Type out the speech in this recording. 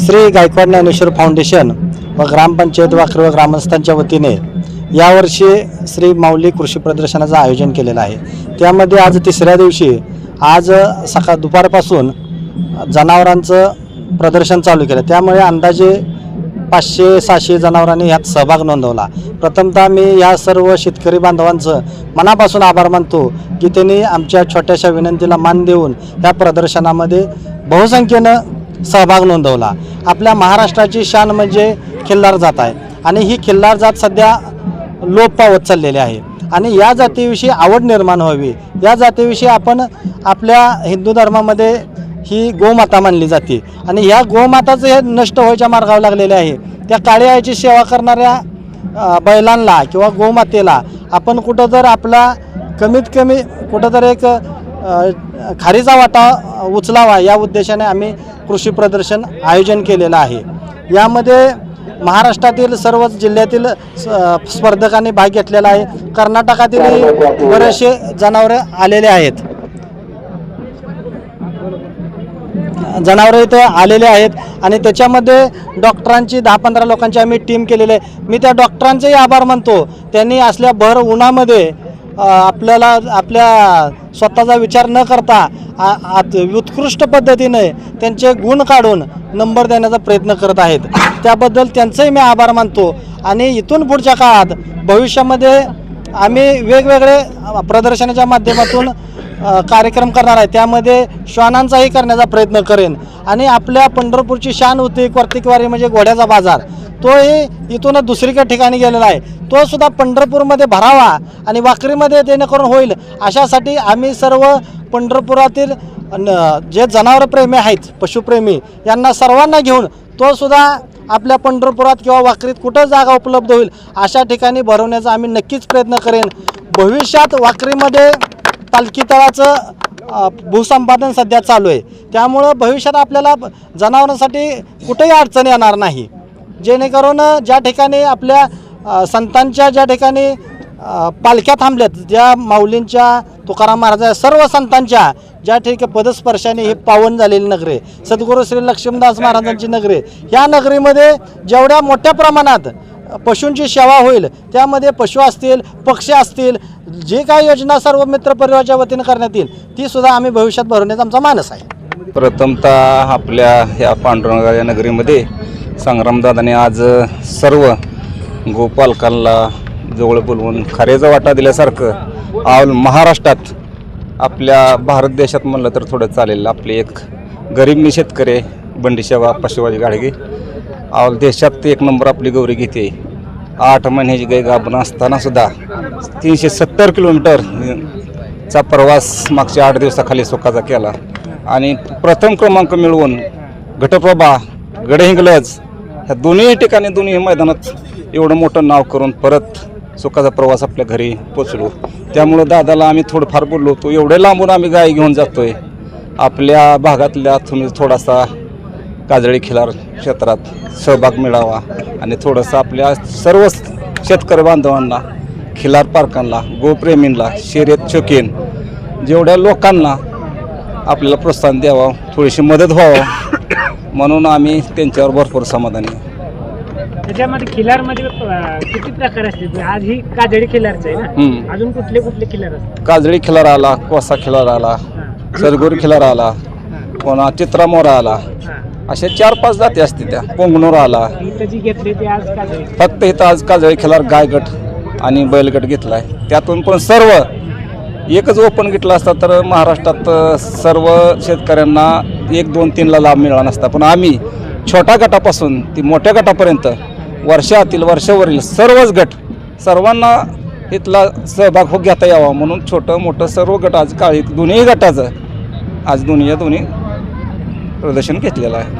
Shri Gaikwad Dnyaneshwar foundation व ग्रामपंचायत वाखरे व ग्रामस्थांच्या वतीने यावर्षी श्री माऊली कृषी प्रदर्शनाचं आयोजन केलेलं आहे. त्यामध्ये आज तिसऱ्या दिवशी आज सकाळ दुपारपासून जनावरांचं प्रदर्शन चालू केलं. त्यामुळे अंदाजे पाचशे सहाशे जनावरांनी ह्यात सहभाग नोंदवला. प्रथमतः मी या सर्व शेतकरी बांधवांचं मनापासून आभार मानतो की त्यांनी आमच्या छोट्याशा विनंतीला मान देऊन या प्रदर्शनामध्ये बहुसंख्येनं सहभाग नोंदवला. आपल्या महाराष्ट्राची शान म्हणजे खिल्लार जात आहे. आणि ही खिल्लार जात सध्या लोप पावत चाललेली आहे. आणि या जातीविषयी आवड निर्माण व्हावी. या जातीविषयी आपण आपल्या हिंदू धर्मामध्ये ही गोमाता मानली जाते. आणि ह्या गोमाताचं हे नष्ट व्हायच्या मार्गावर लागलेले आहे. त्या काळी आईची सेवा करणाऱ्या बैलांना किंवा गोमातेला आपण कुठं जर आपला कमीत कमी कुठं तर एक खारीचा वाटा उचलावा या उद्देशाने आम्ही कृषी प्रदर्शन आयोजन केलेलं आहे. यामध्ये महाराष्ट्रातील सर्वच जिल्ह्यातील स्पर्धकांनी भाग घेतलेला आहे. कर्नाटकातीलही बरेचसे जनावरे आलेले आहेत. जनावरं इथं आलेले आहेत आणि त्याच्यामध्ये डॉक्टरांची दहा पंधरा लोकांची आम्ही टीम केलेली आहे. मी त्या डॉक्टरांचेही आभार मानतो. त्यांनी असल्या भर उन्हामध्ये आपल्याला आपल्या स्वतःचा विचार न करता आ- आत- उत्कृष्ट पद्धतीने त्यांचे गुण काढून नंबर देण्याचा प्रयत्न करत आहेत. त्याबद्दल त्यांचंही मी आभार मानतो. आणि इथून पुढच्या काळात भविष्यामध्ये आम्ही वेगवेगळे प्रदर्शनाच्या माध्यमातून कार्यक्रम करणार आहे. त्यामध्ये श्वानांचाही करण्याचा प्रयत्न करेन. आणि आपल्या पंढरपूरची शान होती कर्तिकवारी म्हणजे घोड्याचा बाजार. तोही इथून दुसरीकडे ठिकाणी गेलेला आहे. तो सुद्धा पंढरपूरमध्ये भरावा आणि वाकरीमध्ये जेणेकरून होईल अशासाठी आम्ही सर्व पंढरपुरातील न- जे जनावरप्रेमी आहेत पशुप्रेमी यांना सर्वांना घेऊन तो सुद्धा आपल्या पंढरपुरात किंवा वाकरीत कुठं जागा उपलब्ध होईल अशा ठिकाणी भरवण्याचा आम्ही नक्कीच प्रयत्न करेन. भविष्यात वाकरीमध्ये पालखी तळाचं भूसंपादन सध्या चालू आहे. त्यामुळं भविष्यात आपल्याला जनावरांसाठी कुठेही अडचण येणार नाही. जेणेकरून ज्या ठिकाणी आपल्या संतांच्या ज्या ठिकाणी पालख्या थांबल्यात ज्या माऊलींच्या तुकाराम महाराजा सर्व संतांच्या ज्या ठिकाणी पदस्पर्शाने हे पावन झालेली नगरे सद्गुरू श्री लक्ष्मीदास महाराजांची नगरे ह्या नगरीमध्ये जेवढ्या मोठ्या प्रमाणात पशूंची सेवा होईल त्यामध्ये पशु असतील पक्षी असतील जे काही योजना सर्व मित्र परिवाराच्या वतीनं करण्यात येईल ती सुद्धा आम्ही भविष्यात भरवण्याचा आमचा मानस आहे. प्रथमतः आपल्या ह्या पांडुरंगा या नगरीमध्ये संग्रामदादाने आज सर्व गोपालकांना जवळ बोलवून खारेचा वाटा दिल्यासारखं ऑल महाराष्ट्रात आपल्या भारत देशात म्हणलं तर थोडं चालेल. आपले एक गरीब शेतकरी बंडीशेवा पशुवाजी गाडगे. देशात देशात एक नंबर आपली गौरी घेते. आठ महिन्याची गाय गाभण असताना सुद्धा तीनशे सत्तर किलोमीटर चा प्रवास मागच्या आठ दिवसाखाली सुखाचा केला. आणि प्रथम क्रमांक मिळवून घटप्रभा गडहिंगलज ह्या दोन्ही ठिकाणी दोन्ही मैदानात एवढं मोठं नाव करून परत सुखाचा प्रवास आपल्या घरी पोचलो. त्यामुळं दादाला आम्ही थोडंफार बोललो होतो एवढे लांबून आम्ही गाय घेऊन जातोय. आपल्या भागातल्या तुम्ही थोडासा काजळी खिलार क्षेत्रात सहभाग मिळावा आणि थोडंसं आपल्या सर्व शेतकरी बांधवांना खिलार पार्कांना गोप्रेमींना शर्यत शौकीन जेवढ्या लोकांना आपल्याला प्रोत्साहन द्यावं थोडीशी मदत व्हावं म्हणून आम्ही त्यांच्यावर भरपूर समाधानी आहे. त्याच्यामध्ये खिलारमध्ये किती प्रकार असते आज ही काजळी खिलारचं आहे ना. अजून कुठले कुठले खिलार असतात काजळी खिलार आला कोसा खिलार आला सरगोरी खिलार आला कोणा चित्रा मोरा आला. अशा चार पाच जाती असते त्या. पोंगनूर आला. घेतली फक्त इथं आज काजळी खिलार गायगट आणि बैलगट घेतलाय. त्यातून पण सर्व एकच ओपन घेतला असता तर महाराष्ट्रात सर्व शेतकऱ्यांना एक दोन तीनला लाभ मिळाला नसता. पण आम्ही छोट्या गटापासून ती मोठ्या गटापर्यंत वर्षातील वर्षावरील सर्वच गट सर्वांना इथला सहभाग हो घेता यावा म्हणून छोटं मोठं सर्व गट आज काळी दोन्ही गटाचं आज दोन्ही या दोन्ही प्रदर्शन घेतलेलं आहे.